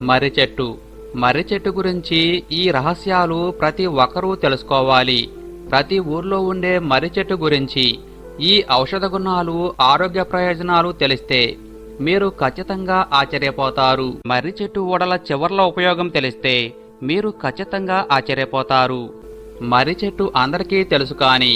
మర్రి చెట్టు మర్రి చెట్టు గురించి ఈ రహస్యాలు ప్రతి ఒక్కరూ తెలుసుకోవాలి. ప్రతి ఊర్లో ఉండే మర్రి చెట్టు గురించి ఈ ఔషధ గుణాలు ఆరోగ్య ప్రయోజనాలు తెలిస్తే మీరు ఖచ్చితంగా ఆశ్చర్యపోతారు. మర్రి చెట్టు ఊడల చివర్ల ఉపయోగం తెలిస్తే మీరు ఖచ్చితంగా ఆశ్చర్యపోతారు. మర్రి చెట్టు అందరికీ తెలుసు కానీ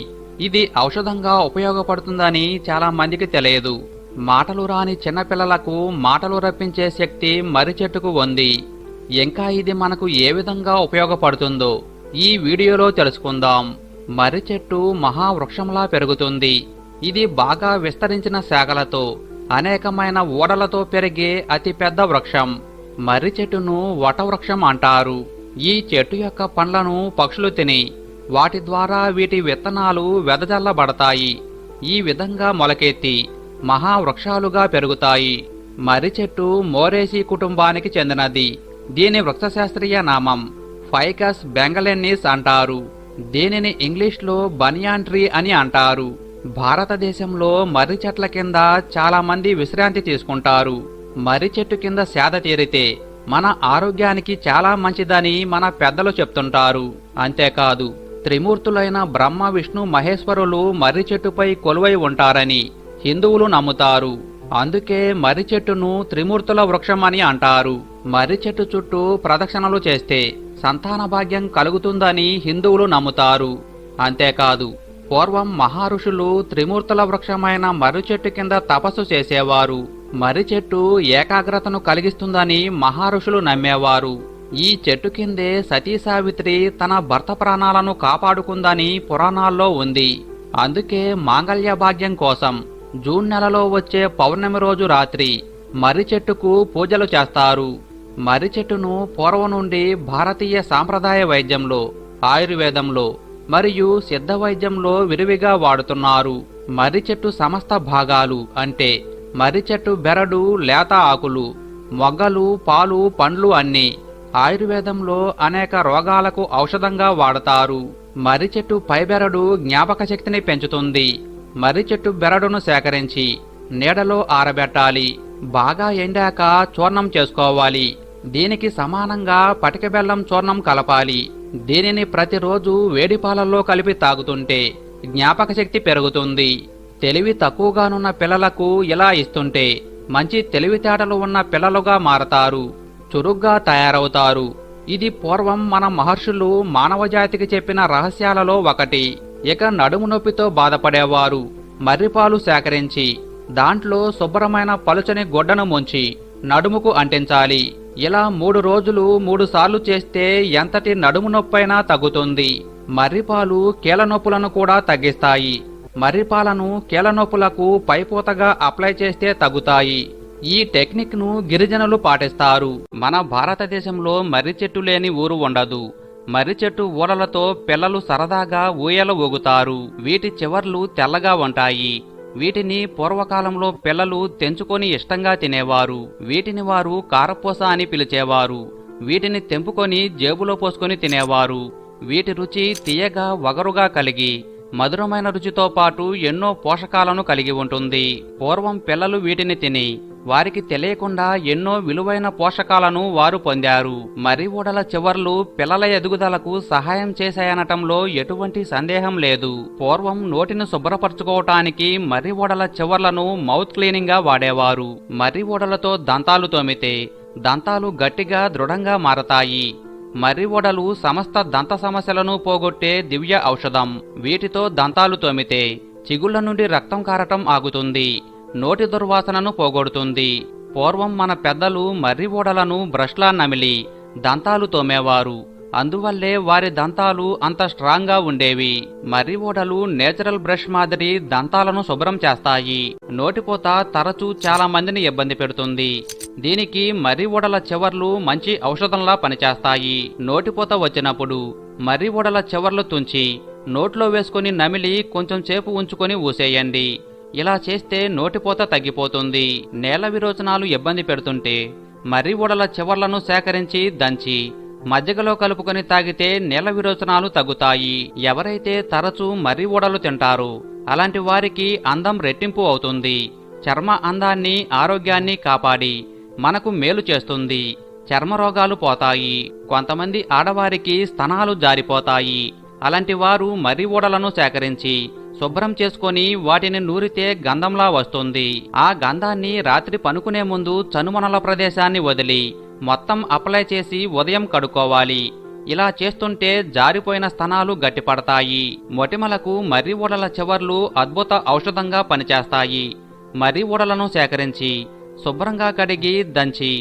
ఇది ఔషధంగా ఉపయోగపడుతుందని చాలా మందికి తెలియదు. మాటలు రాని చిన్నపిల్లలకు మాటలు రప్పించే శక్తి మర్రి చెట్టుకు ఉంది. ఇంకా ఇది మనకు ఏ విధంగా ఉపయోగపడుతుందో ఈ వీడియోలో తెలుసుకుందాం. మర్రి చెట్టు మహావృక్షంలా పెరుగుతుంది. ఇది బాగా విస్తరించిన శాఖలతో అనేకమైన ఊడలతో పెరిగే అతిపెద్ద వృక్షం. మర్రి చెట్టును వటవృక్షం అంటారు. ఈ చెట్టు యొక్క పండ్లను పక్షులు తిని వాటి ద్వారా వీటి విత్తనాలు వెదజల్లబడతాయి. ఈ విధంగా మొలకెత్తి మహావృక్షాలుగా పెరుగుతాయి. మర్రి చెట్టు మోరేసి కుటుంబానికి చెందినది. దీని వృక్షశాస్త్రీయ నామం ఫైకస్ బెంగలెన్నిస్ అంటారు. దీనిని ఇంగ్లీష్లో బనియాన్ ట్రీ అని అంటారు. భారతదేశంలో మర్రి చెట్ల కింద చాలామంది విశ్రాంతి తీసుకుంటారు. మర్రి చెట్టు కింద సేద తీరితే మన ఆరోగ్యానికి చాలా మంచిదని మన పెద్దలు చెప్తుంటారు. అంతేకాదు త్రిమూర్తులైన బ్రహ్మ విష్ణు మహేశ్వరులు మర్రి చెట్టుపై కొలువై ఉంటారని హిందువులు నమ్ముతారు. అందుకే మర్రి చెట్టును త్రిమూర్తుల వృక్షం అని అంటారు. మర్రి చెట్టు చుట్టూ ప్రదక్షిణలు చేస్తే సంతాన భాగ్యం కలుగుతుందని హిందువులు నమ్ముతారు. అంతేకాదు పూర్వం మహారుషులు త్రిమూర్తుల వృక్షమైన మర్రి చెట్టు కింద తపస్సు చేసేవారు. మర్రి చెట్టు ఏకాగ్రతను కలిగిస్తుందని మహారుషులు నమ్మేవారు. ఈ చెట్టు కిందే సతీ సావిత్రి తన భర్త ప్రాణాలను కాపాడుకుందని పురాణాల్లో ఉంది. అందుకే మాంగళ్య భాగ్యం కోసం జూన్ నెలలో వచ్చే పౌర్ణమి రోజు రాత్రి మర్రి చెట్టుకు పూజలు చేస్తారు. మర్రి చెట్టును పూర్వం నుండి భారతీయ సాంప్రదాయ వైద్యంలో ఆయుర్వేదంలో మరియు సిద్ధ వైద్యంలో విరివిగా వాడుతున్నారు. మర్రి చెట్టు సమస్త భాగాలు అంటే మర్రి చెట్టు బెరడు లేత ఆకులు మొగ్గలు పాలు పండ్లు అన్నీ ఆయుర్వేదంలో అనేక రోగాలకు ఔషధంగా వాడతారు. మర్రి చెట్టు పైబెరడు జ్ఞాపక శక్తిని పెంచుతుంది. మర్రి చెట్టు బెరడును సేకరించి నీడలో ఆరబెట్టాలి. బాగా ఎండాక చూర్ణం చేసుకోవాలి. దీనికి సమానంగా పటిక బెల్లం చూర్ణం కలపాలి. దీనిని ప్రతిరోజు వేడిపాలల్లో కలిపి తాగుతుంటే జ్ఞాపక శక్తి పెరుగుతుంది. తెలివి తక్కువగానున్న పిల్లలకు ఇలా ఇస్తుంటే మంచి తెలివితేటలు ఉన్న పిల్లలుగా మారతారు. చురుగ్గా తయారవుతారు. ఇది పూర్వం మన మహర్షులు మానవజాతికి చెప్పిన రహస్యాలలో ఒకటి. ఇక నడుము నొప్పితో బాధపడేవారు. మర్రిపాలు సేకరించి దాంట్లో శుభ్రమైన పలుచని గొడ్డను ముంచి నడుముకు అంటించాలి. ఇలా మూడు రోజులు మూడు సార్లు చేస్తే ఎంతటి నడుము నొప్పైనా తగ్గుతుంది. మర్రిపాలు కీలనొప్పులను నొప్పులను కూడా తగ్గిస్తాయి. మర్రిపాలను కీలనొప్పులకు నొప్పులకు పైపోతగా అప్లై చేస్తే తగ్గుతాయి. ఈ టెక్నిక్ను గిరిజనులు పాటిస్తారు. మన భారతదేశంలో మర్రి చెట్టు లేని ఊరు ఉండదు. మర్రి చెట్టు ఊరలతో పిల్లలు సరదాగా ఊయల ఊగుతారు. వీటి చివర్లు తెల్లగా ఉంటాయి. వీటిని పూర్వకాలంలో పిల్లలు తెంచుకొని ఇష్టంగా తినేవారు. వీటిని వారు కారపూస అని పిలిచేవారు. వీటిని తెంపుకొని జేబులో పోసుకొని తినేవారు. వీటి రుచి తీయగా వగరుగా కలిగి మధురమైన రుచితో పాటు ఎన్నో పోషకాలను కలిగి ఉంటుంది. పూర్వం పిల్లలు వీటిని తిని వారికి తెలియకుండా ఎన్నో విలువైన పోషకాలను వారు పొందారు. మరి ఓడల చివర్లు పిల్లల ఎదుగుదలకు సహాయం చేశాయనటంలో ఎటువంటి సందేహం లేదు. పూర్వం నోటిని శుభ్రపరచుకోవటానికి మర్రి ఓడల చివర్లను మౌత్ క్లీనింగ్గా వాడేవారు. మర్రి ఓడలతో దంతాలు తోమితే దంతాలు గట్టిగా దృఢంగా మారతాయి. మర్రి వడలు సమస్త దంత సమస్యలను పోగొట్టే దివ్య ఔషధం. వీటితో దంతాలు తోమితే చిగుళ్ళ నుండి రక్తం కారటం ఆగుతుంది. నోటి దుర్వాసనను పోగొడుతుంది. పూర్వం మన పెద్దలు మర్రి ఓడలను బ్రష్లా నమిలి దంతాలు తోమేవారు. అందువల్లే వారి దంతాలు అంత స్ట్రాంగ్గా ఉండేవి. మర్రి ఓడలు నేచురల్ బ్రష్ మాదిరి దంతాలను శుభ్రం చేస్తాయి. నోటిపోత తరచూ చాలా మందిని ఇబ్బంది పెడుతుంది. దీనికి మర్రి ఓడల చివర్లు మంచి ఔషధంలా పనిచేస్తాయి. నోటిపోత వచ్చినప్పుడు మర్రి ఓడల చివర్లు తుంచి నోట్లో వేసుకొని నమిలి కొంచెం సేపు ఉంచుకొని ఊసేయండి. ఇలా చేస్తే నోటిపోత తగ్గిపోతుంది. నేల విరోచనాలు ఇబ్బంది పెడుతుంటే మర్రి ఓడల చివర్లను సేకరించి దంచి మజ్జిగలో కలుపుకొని తాగితే నేల విరోచనాలు తగ్గుతాయి. ఎవరైతే తరచూ మర్రి ఊడలు తింటారో అలాంటి వారికి అందం రెట్టింపు అవుతుంది. చర్మ అందాన్ని ఆరోగ్యాన్ని కాపాడి మనకు మేలు చేస్తుంది. చర్మ రోగాలు పోతాయి. కొంతమంది ఆడవారికి స్తనాలు జారిపోతాయి. అలాంటి వారు మర్రి ఊడలను సేకరించి శుభ్రం చేసుకొని వాటిని నూరితే గంధంలా వస్తుంది. ఆ గంధాన్ని రాత్రి పనుకునే ముందు చనుమనల ప్రదేశాన్ని వదిలి మొత్తం అప్లై చేసి ఉదయం కడుక్కోవాలి. ఇలా చేస్తుంటే జారిపోయిన స్థనాలు గట్టిపడతాయి. మొటిమలకు మర్రి ఊడల చివర్లు అద్భుత ఔషధంగా పనిచేస్తాయి. మర్రి ఊడలను సేకరించి శుభ్రంగా కడిగి దంచి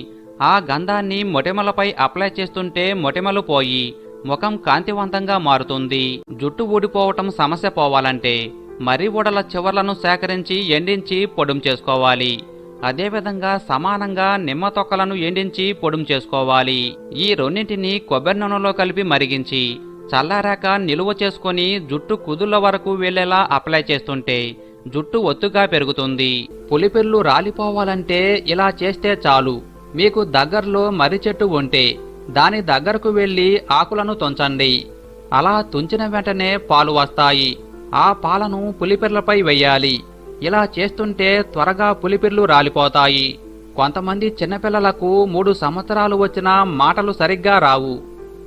ఆ గంధాన్ని మొటిమలపై అప్లై చేస్తుంటే మొటిమలు పోయి ముఖం కాంతివంతంగా మారుతుంది. జుట్టు ఊడిపోవటం సమస్య పోవాలంటే మర్రి ఊడల చివర్లను సేకరించి ఎండించి పొడుం చేసుకోవాలి. అదేవిధంగా సమానంగా నిమ్మ తొక్కలను ఎండించి పొడుం చేసుకోవాలి. ఈ రెండింటిని కొబ్బరి నూనెలో కలిపి మరిగించి చల్లారాక నిలువ చేసుకొని జుట్టు కుదుళ్ళ వరకు వెళ్ళేలా అప్లై చేస్తుంటే జుట్టు ఒత్తుగా పెరుగుతుంది. పులిపిల్లు రాలిపోవాలంటే ఇలా చేస్తే చాలు. మీకు దగ్గరలో మర్రి చెట్టు ఉంటే దాని దగ్గరకు వెళ్ళి ఆకులను తుంచండి. అలా తుంచిన వెంటనే పాలు వస్తాయి. ఆ పాలను పులిపిర్లపై వెయ్యాలి ఇలా చేస్తుంటే త్వరగా పులిపిర్లు రాలిపోతాయి. కొంతమంది చిన్నపిల్లలకు మూడు సంవత్సరాలు వచ్చినా మాటలు సరిగ్గా రావు.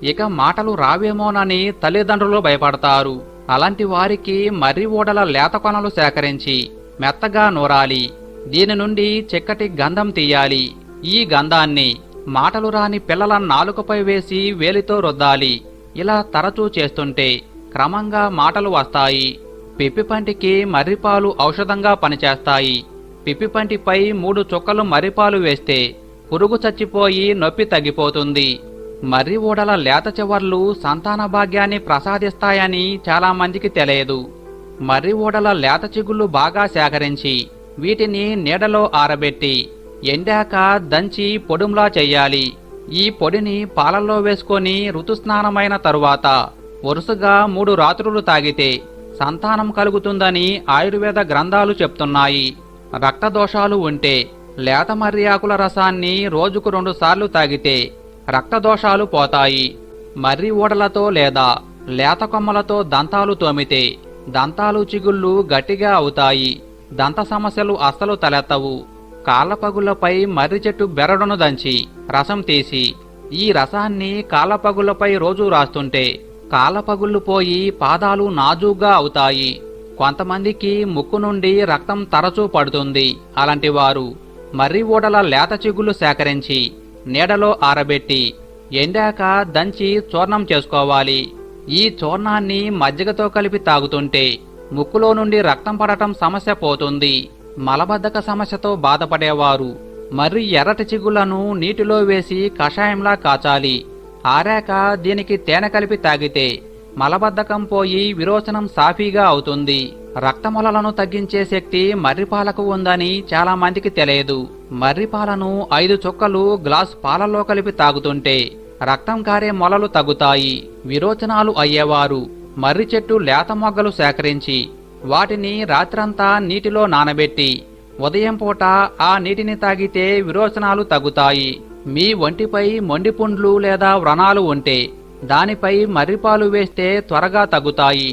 ఇక మాటలు రావేమోనని తల్లిదండ్రులు భయపడతారు. అలాంటి వారికి మర్రి ఓడల లేత కొనలు సేకరించి మెత్తగా నూరాలి. దీని నుండి చిక్కటి గంధం తీయాలి. ఈ గంధాన్ని మాటలు రాని పిల్లల నాలుకపై వేసి వేలితో రుద్దాలి. ఇలా తరచూ చేస్తుంటే క్రమంగా మాటలు వస్తాయి. పిప్పిపంటికి మర్రిపాలు ఔషధంగా పనిచేస్తాయి. పిప్పిపంటిపై మూడు చుక్కలు మర్రిపాలు వేస్తే పురుగు చచ్చిపోయి నొప్పి తగ్గిపోతుంది. మర్రి ఊడల లేత చివర్లు సంతాన భాగ్యాన్ని ప్రసాదిస్తాయని చాలా మందికి తెలియదు. మర్రి ఊడల లేత చిగుళ్ళు బాగా సేకరించి వీటిని నీడలో ఆరబెట్టి ఎండాక దంచి పొడుంలా చెయ్యాలి ఈ పొడిని పాలల్లో వేసుకొని ఋతుస్నానమైన తరువాత వరుసగా మూడు రాత్రులు తాగితే సంతానం కలుగుతుందని ఆయుర్వేద గ్రంథాలు చెప్తున్నాయి. రక్తదోషాలు ఉంటే లేత మర్రి ఆకుల రసాన్ని రోజుకు రెండుసార్లు తాగితే రక్తదోషాలు పోతాయి. మర్రి ఊడలతో లేదా లేత కొమ్మలతో దంతాలు తోమితే దంతాలు చిగుళ్ళు గట్టిగా అవుతాయి. దంత సమస్యలు అస్సలు తలెత్తవు. కాళ్ళపగులపై మర్రి చెట్టు బెరడును దంచి రసం తీసి ఈ రసాన్ని కాళ్ళపగులపై రోజూ రాస్తుంటే కాళ్ళపగుళ్ళు పోయి పాదాలు నాజూగా అవుతాయి. కొంతమందికి ముక్కు నుండి రక్తం తరచూ పడుతుంది. అలాంటి వారు మర్రి ఊడల లేత చిగుళ్ళు సేకరించి నీడలో ఆరబెట్టి ఎండాక దంచి చూర్ణం చేసుకోవాలి. ఈ చూర్ణాన్ని మజ్జిగతో కలిపి తాగుతుంటే ముక్కులో నుండి రక్తం పడటం సమస్య పోతుంది. మలబద్ధక సమస్యతో బాధపడేవారు మర్రి ఎర్రటి చిగుళ్ళను నీటిలో వేసి కషాయంలా కాచాలి. ఆరాక దీనికి తేనె కలిపి తాగితే మలబద్ధకం పోయి విరోచనం సాఫీగా అవుతుంది. రక్తమొలలను తగ్గించే శక్తి మర్రిపాలకు ఉందని చాలా మందికి తెలియదు. మర్రిపాలను ఐదు చుక్కలు గ్లాస్ పాలలో కలిపి తాగుతుంటే రక్తం కారే మొలలు తగ్గుతాయి. విరోచనాలు అయ్యేవారు మర్రి చెట్టు లేత మొగ్గలు సేకరించి వాటిని రాత్రంతా నీటిలో నానబెట్టి ఉదయం పూట ఆ నీటిని తాగితే విరోచనాలు తగ్గుతాయి. మీ ఒంటిపై మొండిపుండ్లు లేదా వ్రణాలు ఉంటే దానిపై మర్రిపాలు వేస్తే త్వరగా తగ్గుతాయి.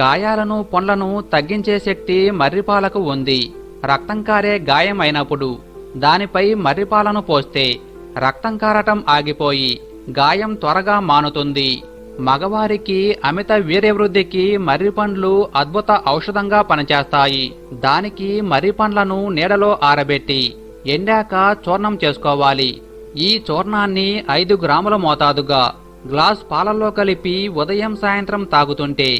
గాయాలను పొండ్లను తగ్గించే శక్తి మర్రిపాలకు ఉంది. రక్తం కారే గాయం అయినప్పుడు దానిపై మర్రిపాలను పోస్తే రక్తం కారటం ఆగిపోయి గాయం త్వరగా మానుతుంది. మగవారికి అమిత వీర్యవృద్ధికి మర్రిపండ్లు అద్భుత ఔషధంగా పనిచేస్తాయి. దానికి మర్రిపండ్లను నీడలో ఆరబెట్టి ఎండాక చూర్ణం చేసుకోవాలి. ఈ చూర్ణాన్ని ఐదు గ్రాముల మోతాదుగా గ్లాస్ పాలల్లో కలిపి ఉదయం సాయంత్రం తాగుతుంటే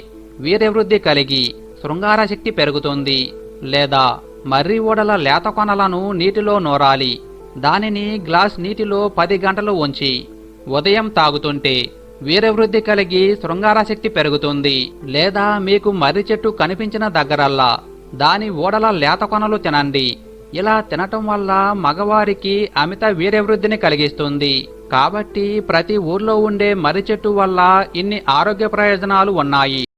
వీర్యవృద్ధి కలిగి శృంగార శక్తి పెరుగుతుంది. లేదా మర్రి ఓడల లేత కొనలను నీటిలో నూరాలి. దానిని గ్లాస్ నీటిలో పది గంటలు ఉంచి ఉదయం తాగుతుంటే వీరవృద్ధి కలిగి శృంగారశక్తి పెరుగుతుంది. లేదా మీకు మర్రి చెట్టు కనిపించిన దగ్గరల్లా దాని ఓడల లేత కొనలు తినండి. ఇలా తినటం వల్ల మగవారికి అమిత వీర్యవృద్ధిని కలిగిస్తుంది. కాబట్టి ప్రతి ఊర్లో ఉండే మర్రి చెట్టు వల్ల ఇన్ని ఆరోగ్య ప్రయోజనాలు ఉన్నాయి.